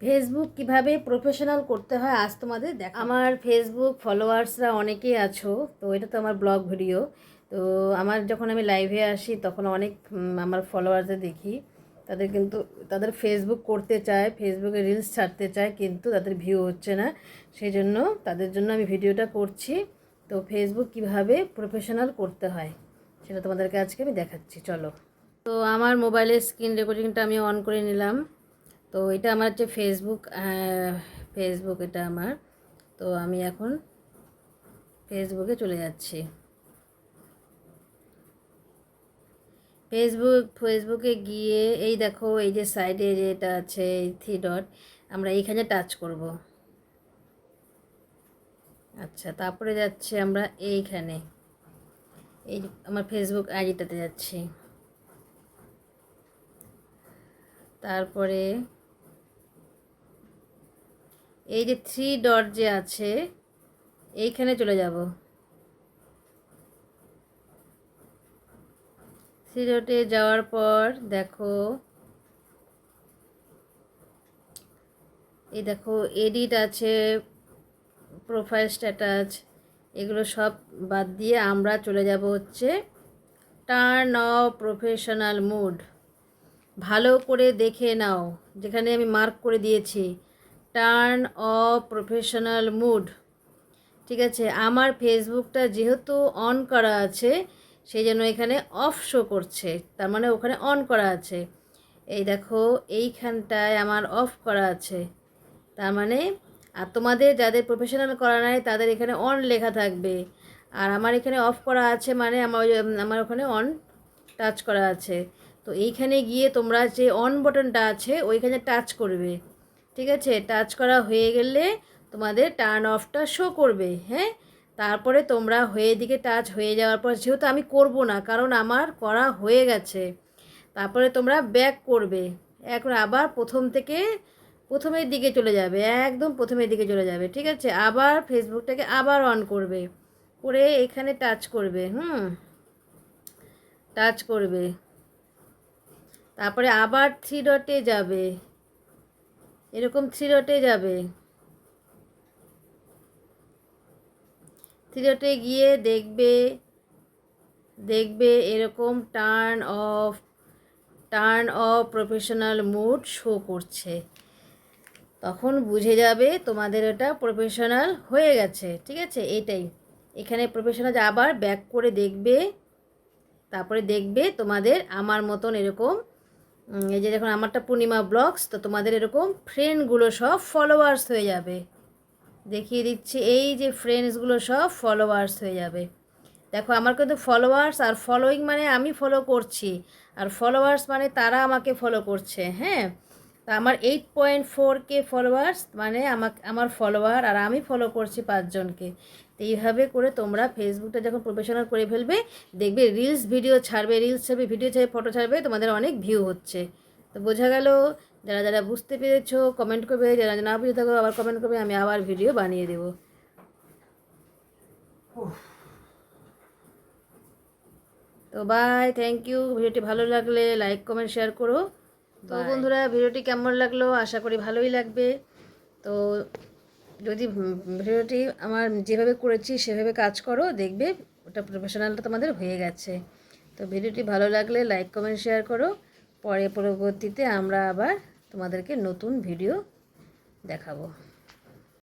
Facebook কীভাবে professional করতে হয় আজ তোমাদের দেখ আমার ফেসবুক ফলোয়ার্সরা অনেকেই আছো, তো এটা তো আমার ব্লগ ভিডিও তো আমার যখন আমি লাইভে আসি, তখন অনেক আমার ফলোয়ার্সদের দেখি। তাদের কিন্তু, তাদের ফেসবুক করতে চায় ফেসবুকে রিলস ছাড়তে চায়, কিন্তু তাদের ভিউ হচ্ছে না। সেই জন্য তাদের জন্য আমি ভিডিওটা করছি। তো ফেসবুক কীভাবে প্রফেশনাল করতে হয়, সেটা তোমাদেরকে আজকে আমি দেখাচ্ছি, চলো। তো আমার মোবাইলের স্ক্রিন রেকর্ডিংটা আমি অন করে নিলাম। তো এটা আমার হচ্ছে ফেসবুক ফেসবুক এটা আমার। তো আমি এখন ফেসবুকে চলে যাচ্ছি। ফেসবুক ফেসবুকে গিয়ে এই দেখো, এই যে সাইডে যেটা আছে, এই থ্রি ডট আমরা এইখানে টাচ করব। আচ্ছা তারপরে যাচ্ছে আমরা এইখানে। এই আমার ফেসবুক আইডিটাতে যাচ্ছি। তারপরে এই যে থ্রি ডট যে আছে, এইখানে চলে যাব। থ্রি ডটে যাওয়ার পর দেখো, এই দেখো এডিট আছে প্রোফাইল স্ট্যাটাস এগুলো সব বাদ দিয়ে আমরা চলে যাব হচ্ছে টার্ন অফ প্রফেশনাল মুড ভালো করে দেখে নাও, যেখানে আমি মার্ক করে দিয়েছি। টার্ন অফ প্রফেশনাল মুড ঠিক আছে? আমার ফেসবুকটা যেহেতু অন করা আছে, সেই জন্য এখানে অফ শো করছে। তার মানে ওখানে অন করা আছে। এই দেখো, এইখানটায় আমার অফ করা আছে। তার মানে আর তোমাদের যাদের প্রফেশনাল করা নাই, তাদের এখানে অন লেখা থাকবে। আর আমার এখানে অফ করা আছে মানে আমার আমার ওখানে অন টাচ করা আছে। তো এইখানে গিয়ে তোমরা যে অন বাটনটা আছে, ওইখানে টাচ করবে। ঠিক আছে? টাচ করা হয়ে গেলে তোমাদের টার্ন অফটা শো করবে হ্যাঁ? তারপরে তোমরা হয়ে দিকে টাচ হয়ে যাওয়ার পর যেহেতু আমি করব না, কারণ আমার করা হয়ে গেছে, তারপরে তোমরা ব্যাক করবে। এখন আবার প্রথম থেকে প্রথমের দিকে চলে যাবে, একদম প্রথমের দিকে চলে যাবে, ঠিক আছে? আবার ফেসবুকটাকে আবার অন করবে, করে এখানে টাচ করবে, হুম? টাচ করবে। তারপরে আবার থ্রি ডটে যাবে। এরকম থ্রি ডটে যাবে। থ্রি ডটে গিয়ে দেখবে দেখবে এরকম turn off turn off professional mood show করছে। তখন বুঝে যাবে তোমাদের এটা প্রফেশনাল হয়ে গেছে, ঠিক আছে? এটাই। এখানে প্রফেশনাল আবার ব্যাক করে দেখবে, তারপরে দেখবে তোমাদের আমার মতন এরকম এই যে দেখুন, আমারটা পূর্ণিমা ব্লগস, তো তোমাদের এরকম ফ্রেন্ডগুলো সব ফলোয়ার্স হয়ে যাবে। দেখিয়ে দিচ্ছি, এই যে ফ্রেন্ডসগুলো সব ফলোয়ার্স হয়ে যাবে। দেখো, আমার কিন্তু ফলোয়ার্স আর ফলোয়িং মানে আমি ফলো করছি। আর ফলোয়ার্স মানে তারা আমাকে ফলো করছে হ্যাঁ? তা আমার eight point four K followers মানে আমাকে, আমার ফলোয়ার আর আমি ফলো করছি পাঁচজনকে। তো এইভাবে করে তোমরা ফেসবুকটা যখন প্রফেশনাল করে ফেলবে, দেখবে রিলস ভিডিও ছাড়বে রিলস ছাড়বে ভিডিও ছাড়বে ফটো ছাড়বে, তোমাদের অনেক ভিউ হচ্ছে। তো বোঝা গেল, যারা যারা বুঝতে পেরেছ কমেন্ট করবে, যারা না বুঝে থাকো, আবার কমেন্ট করবে, আমি আবার ভিডিও বানিয়ে দেবো। তো বাই থ্যাংক ইউ ভিডিওটি ভালো লাগলে লাইক কমেন্ট শেয়ার করো। তো বন্ধুরা ভিডিওটি কেমন লাগল? আশা করি ভালোই লাগবে। তো যদি ভিডিওটি আমার যেভাবে করেছি সেভাবে কাজ করো দেখবে ওটা প্রফেশনালটা তোমাদের হয়ে গেছে। তো ভিডিওটি ভালো লাগলে লাইক কমেন্ট শেয়ার করো। পরে পরবর্তীতে আমরা আবার তোমাদেরকে নতুন ভিডিও দেখাবো।